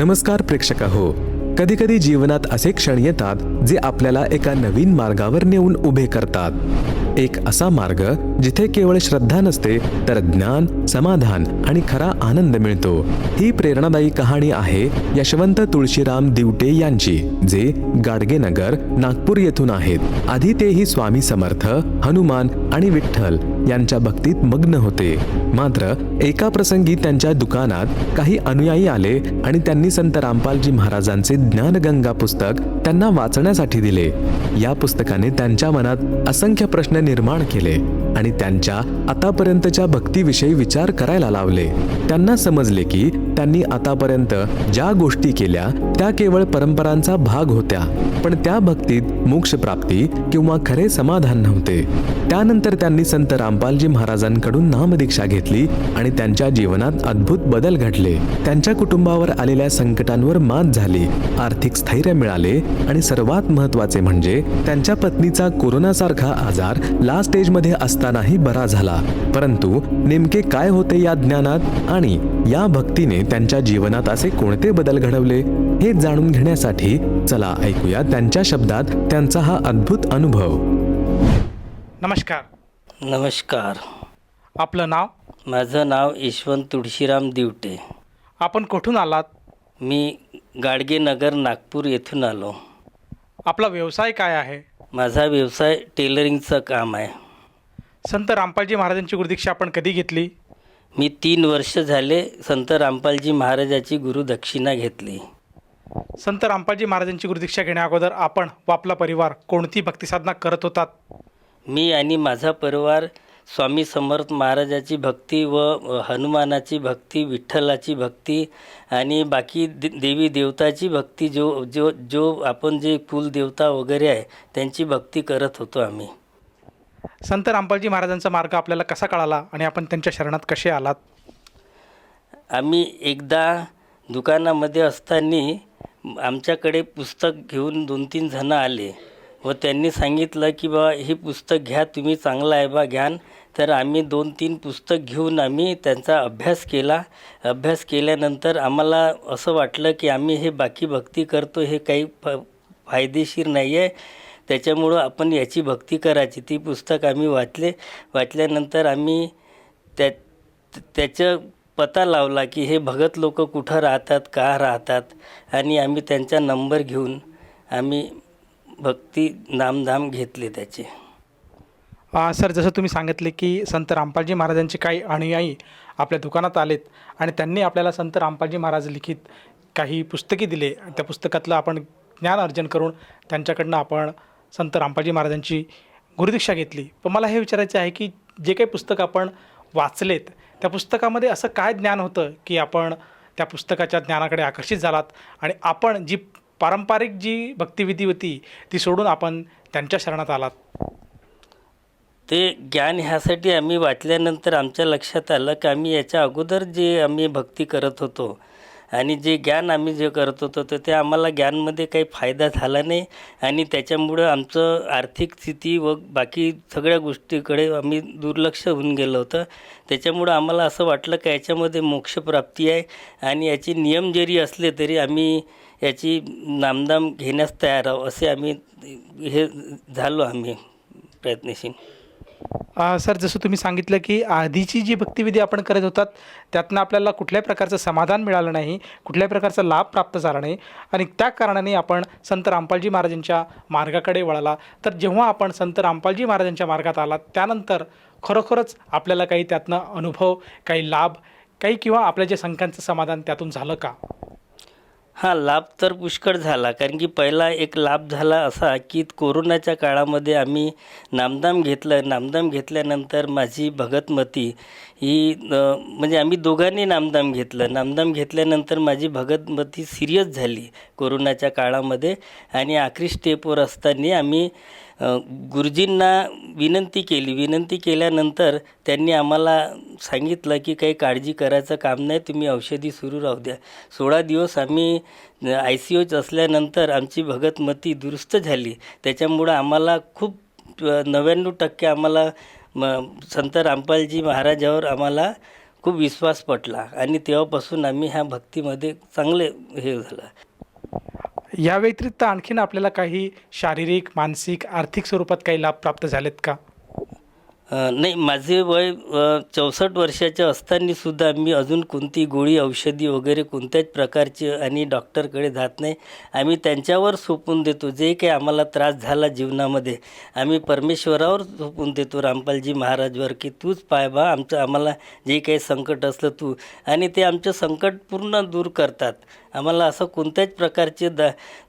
नमस्कार प्रेक्षक हो कधी कधी जीवनात असे क्षण येतात जे आपल्याला एका नवीन मार्गावर नेऊन उभे करतात. एक असा मार्ग जिथे केवळ श्रद्धा नसते तर ज्ञान समाधान आणि खरा आनंद मिळतो. ही प्रेरणादायी कहाणी आहे यशवंत तुळशीराम दिवटे यांची जे गाडगेनगर नागपूर येथून आहेत. आधी तेही स्वामी समर्थ हनुमान आणि विठ्ठल यांच्या भक्तीत मग्न होते. मात्र एका प्रसंगी त्यांच्या दुकानात काही अनुयायी आले आणि त्यांनी संत रामपालजी महाराजांचे ज्ञानगंगा पुस्तक त्यांना वाचण्यासाठी दिले. या पुस्तकाने त्यांच्या मनात असंख्य प्रश्न निर्माण केले. आणि त्यांच्या आतापर्यंतच्या भक्तीविषयी विचार करायला लावले. त्यांना समजले की त्यांनी आतापर्यंत ज्या गोष्टी केल्या त्या केवळ परंपरांचा भाग होत्या. पण त्या भक्तीत मोक्ष प्राप्ती किंवा खरे समाधान नव्हते. त्यानंतर त्यांनी संत रामपालजी महाराजांकडून नामदीक्षा घेतली आणि त्यांच्या जीवनात अद्भुत बदल घडले. त्यांच्या कुटुंबावर आलेल्या संकटांवर मात झाली आर्थिक स्थैर्य मिळाले आणि सर्वात महत्त्वाचे म्हणजे त्यांच्या पत्नीचा कोरोनासारखा आजार लास्ट स्टेजमध्ये असतानाही बरा झाला. परंतु नेमके काय होते या ज्ञानात आणि या भक्तीने त्यांच्या जीवनात असे कोणते बदल घडवले हे जाणून घेण्यासाठी चला ऐकूया त्यांच्या शब्दात त्यांचा हा अद्भुत अनुभव. नमस्कार. नमस्कार. आपलं नाव? माझं नाव यशवंत तुळशीराम दिवटे. आपण कुठून आलात? मी गाडगेनगर नागपूर येथून आलो. आपला व्यवसाय काय आहे? माझा व्यवसाय टेलरिंगचं काम आहे. संत रामपालजी महाराजांची गुरुदीक्षा आपण कधी घेतली? मी तीन वर्ष झाले संत रामपालजी महाराजाची गुरुदक्षिणा घेतली. संत रामपालजी महाराजांची गुरुदीक्षा घेण्या अगोदर आपण व आपला परिवार कोणती भक्तिसाधना करत होतात? मी आणि माझा परिवार स्वामी समर्थ महाराजाची भक्ती व हनुमानाची भक्ती विठ्ठलाची भक्ती आणि बाकी दे देवी देवताची भक्ती जो जो जो आपण जे कुलदेवता वगैरे आहे त्यांची भक्ती करत होतो आम्ही. संत रामपालजी महाराजांचा मार्ग आपल्याला कसा कळाला आणि आपण त्यांच्या शरणात कसे आलात? आम्ही एकदा दुकानामध्ये असताना आमच्याकडे पुस्तक घेऊन दोन तीन जणं आले व त्यांनी सांगितलं की बा हे पुस्तक घ्या तुम्ही चांगलं आहे बा घ्यान तर आम्ही दोन तीन पुस्तक घेऊन आम्ही त्यांचा अभ्यास केला. अभ्यास केल्यानंतर आम्हाला असं वाटलं की आम्ही हे बाकी भक्ती करतो हे काही फ फायदेशीर नाही आहे त्याच्यामुळं आपण याची भक्ती करायची. ती पुस्तक आम्ही वाचले. वाचल्यानंतर आम्ही त्या त्याचं पता लावला की हे भगत लोक कुठं राहतात का राहतात? आणि आम्ही त्यांचा नंबर घेऊन आम्ही भक्ती नामधाम घेतले त्याचे. सर जसं तुम्ही सांगितले की संत रामपालजी महाराजांचे काही अनुयायी आपल्या दुकानात आलेत आणि त्यांनी आपल्याला संत रामपालजी महाराज लिखित काही पुस्तके दिले. आणि त्या पुस्तकातलं आपण ज्ञान अर्जन करून त्यांच्याकडनं आपण संत रामपाजी महाराजांची गुरुदीक्षा घेतली. पण मला हे विचारायचे आहे की जे काही पुस्तक आपण वाचलेत त्या पुस्तकामध्ये असं काय ज्ञान होतं की आपण त्या पुस्तकाच्या ज्ञानाकडे आकर्षित झालात? आणि आपण जी पारंपरिक जी भक्तिविधी होती ती सोडून आपण त्यांच्या शरणात आलात? ते ज्ञान ह्यासाठी आम्ही वाचल्यानंतर आमच्या लक्षात आलं की आम्ही याच्या अगोदर जे आम्ही भक्ती करत होतो आणि जे ज्ञान आम्ही जे करत होतो तर ते आम्हाला ज्ञानमध्ये काही फायदा झाला नाही. आणि त्याच्यामुळं आमचं आर्थिक स्थिती व बाकी सगळ्या गोष्टीकडे आम्ही दुर्लक्ष होऊन गेलं होतं. त्याच्यामुळं आम्हाला असं वाटलं की याच्यामध्ये मोक्षप्राप्ती आहे आणि याचे नियम जरी असले तरी आम्ही याची नामदाम घेण्यास तयार आहोत असे आम्ही हे झालो आम्ही प्रयत्नशील. सर जसं तुम्ही सांगितलं की आधीची जी भक्तिविधी आपण करत होतात त्यातनं आपल्याला कुठल्याही प्रकारचं समाधान मिळालं नाही कुठल्याही प्रकारचा लाभ प्राप्त झाला नाही आणि त्या कारणाने आपण संत रामपालजी महाराजांच्या मार्गाकडे वळाला. तर जेव्हा आपण संत रामपालजी महाराजांच्या मार्गात आला त्यानंतर खरोखरच आपल्याला काही त्यातनं अनुभव काही लाभ काही किंवा आपल्या जे शंकांचं समाधान त्यातून झालं का? हा लाभ तर पुष्कळ झाला कारण की पहिला एक लाभ झाला असा की कोरोनाच्या काळामध्ये आम्ही नामदाम घेतलं. नामदाम घेतल्यानंतर माझी भगतमती ही म्हणजे आम्ही दोघांनी नामदाम घेतलं. नामदाम घेतल्यानंतर माझी भगतमती सिरियस झाली कोरोनाच्या काळामध्ये आणि आखरी स्टेपवर असताना आम्ही गुरुजींना विनंती केली. विनंती केल्यानंतर त्यांनी आम्हाला सांगितलं की काही काळजी करायचं काम नाही तुम्ही औषधी सुरू राहू द्या. सोळा दिवस आम्ही आय सी ओच असल्यानंतर आमची भगतमती दुरुस्त झाली. त्याच्यामुळं आम्हाला खूप नव्याण्णव टक्के आम्हाला म संत रामपालजी महाराजावर आम्हाला खूप विश्वास पटला आणि तेव्हापासून आम्ही ह्या भक्तीमध्ये चांगले हे झालं. या व्यतिरिक्त आणखीन आपल्याला काही शारीरिक मानसिक आर्थिक स्वरूपात काही लाभ प्राप्त झालेत का? नाही माझे वय चौसष्ट वर्षाचे असताना सुद्धा मी अजून कोणती गोळी औषधी वगैरे कोणत्याच प्रकारची आणि डॉक्टरकडे जात नाही. आम्ही त्यांच्यावर सोपून देतो. जे काही आम्हाला त्रास झाला जीवनामध्ये आम्ही परमेश्वरावर सोपून देतो. रामपालजी महाराजवर की तूच पाय बा आमचं आम्हाला जे काही संकट असलं तू. आणि ते आमचं संकट पूर्ण दूर करतात. आम्हाला असं कोणत्याच प्रकारचे द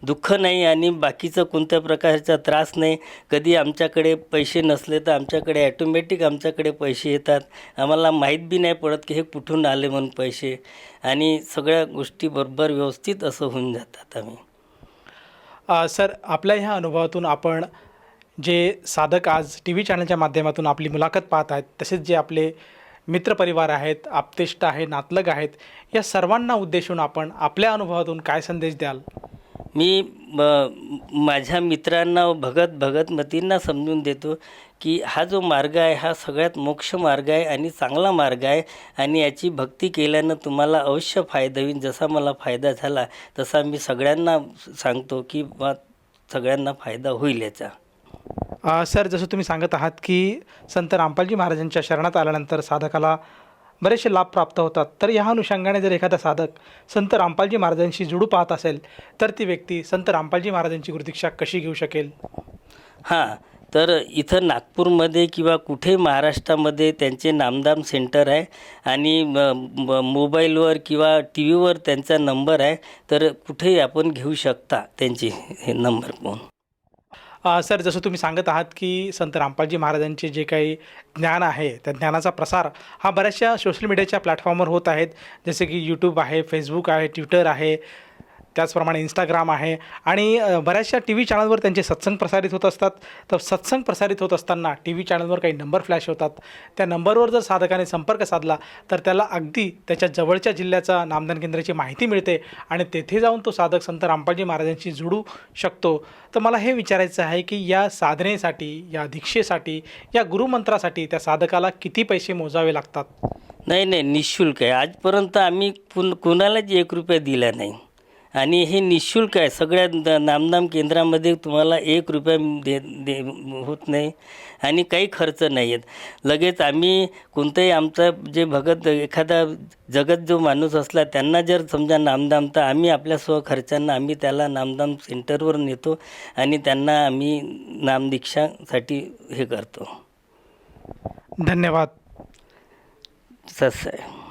दुःख नाही आणि बाकीचं कोणत्या प्रकारचा त्रास नाही. कधी आमच्याकडे पैसे नसले तर आमच्याकडे ॲटो ॲटोमॅटिक आमच्याकडे पैसे येतात. आम्हाला माहीत बी नाही पडत की हे कुठून आले म्हणून पैसे. आणि सगळ्या गोष्टी बरोबर व्यवस्थित असं होऊन जातात आम्ही. सर आपल्या ह्या अनुभवातून आपण जे साधक आज टी व्ही चॅनलच्या माध्यमातून आपली मुलाखत पाहत आहेत तसेच जे आपले मित्रपरिवार आहेत आपतेष्ट आहे नातलग आहेत या सर्वांना उद्देशून आपण आपल्या अनुभवातून काय संदेश द्याल? मी माझ्या मित्रांना भगत भगतमतींना समजून देतो की हा जो मार्ग आहे हा सगळ्यात मोक्ष मार्ग आहे आणि चांगला मार्ग आहे आणि याची भक्ती केल्यानं तुम्हाला अवश्य फायदा होईल. जसा मला फायदा झाला तसा मी सगळ्यांना सांगतो की बा सगळ्यांना फायदा होईल याचा. सर जसं तुम्ही सांगत आहात की संत रामपालजी महाराजांच्या शरणात आल्यानंतर साधकाला बरेचसे लाभ प्राप्त होतात. तर ह्या अनुषंगाने जर एखादा साधक संत रामपालजी महाराजांशी जुडू पाहत असेल तर ती व्यक्ती संत रामपालजी महाराजांची गुरुदीक्षा कशी घेऊ शकेल? हां तर इथं नागपूरमध्ये किंवा कुठे महाराष्ट्रामध्ये त्यांचे नामदाम सेंटर आहे आणि मोबाईलवर किंवा टी व्हीवर त्यांचा नंबर आहे तर कुठेही आपण घेऊ शकता त्यांचे हे नंबर पाहून. सर जसं तुम्ही सांगत आहात की संत रामपालजी महाराजांचे जे काही ज्ञान आहे त्या ज्ञानाचा प्रसार हा बऱ्याचशा सोशल मीडियाच्या प्लॅटफॉर्मवर होत आहेत. जसे की यूट्यूब आहे फेसबुक आहे ट्विटर आहे. त्याचप्रमाणे इंस्टाग्राम आहे. आणि बऱ्याचशा टी व्ही चॅनलवर त्यांचे सत्संग प्रसारित होत असतात. तर सत्संग प्रसारित होत असताना टी व्ही चॅनलवर काही नंबर फ्लॅश होतात. त्या नंबरवर जर साधकाने संपर्क साधला तर त्याला अगदी त्याच्या जवळच्या जिल्ह्याचा नामदान केंद्राची माहिती मिळते आणि तेथे जाऊन तो साधक संत रामपालजी महाराजांशी जुडू शकतो. तर मला हे विचारायचं आहे की या साधनेसाठी या दीक्षेसाठी या गुरुमंत्रासाठी त्या साधकाला किती पैसे मोजावे लागतात? नाही नाही निशुल्क आहे. आजपर्यंत आम्ही कुण कुणालाच एक रुपया दिला नाही. आणि हे निशुल्क आहे. सगळ्या द- नामदाम केंद्रामध्ये तुम्हाला एक रुपया दे दे होत नाही आणि काही खर्च नाही आहेत लगेच आम्ही कोणतंही आमचा जे भगत एखादा जगत जो माणूस असला त्यांना जर समजा नामदाम तर आम्ही आपल्या स्वखर्चांना आम्ही त्याला नामदाम सेंटरवर नेतो आणि त्यांना आम्ही नामदीक्षासाठी हे करतो. धन्यवाद. तसं आहे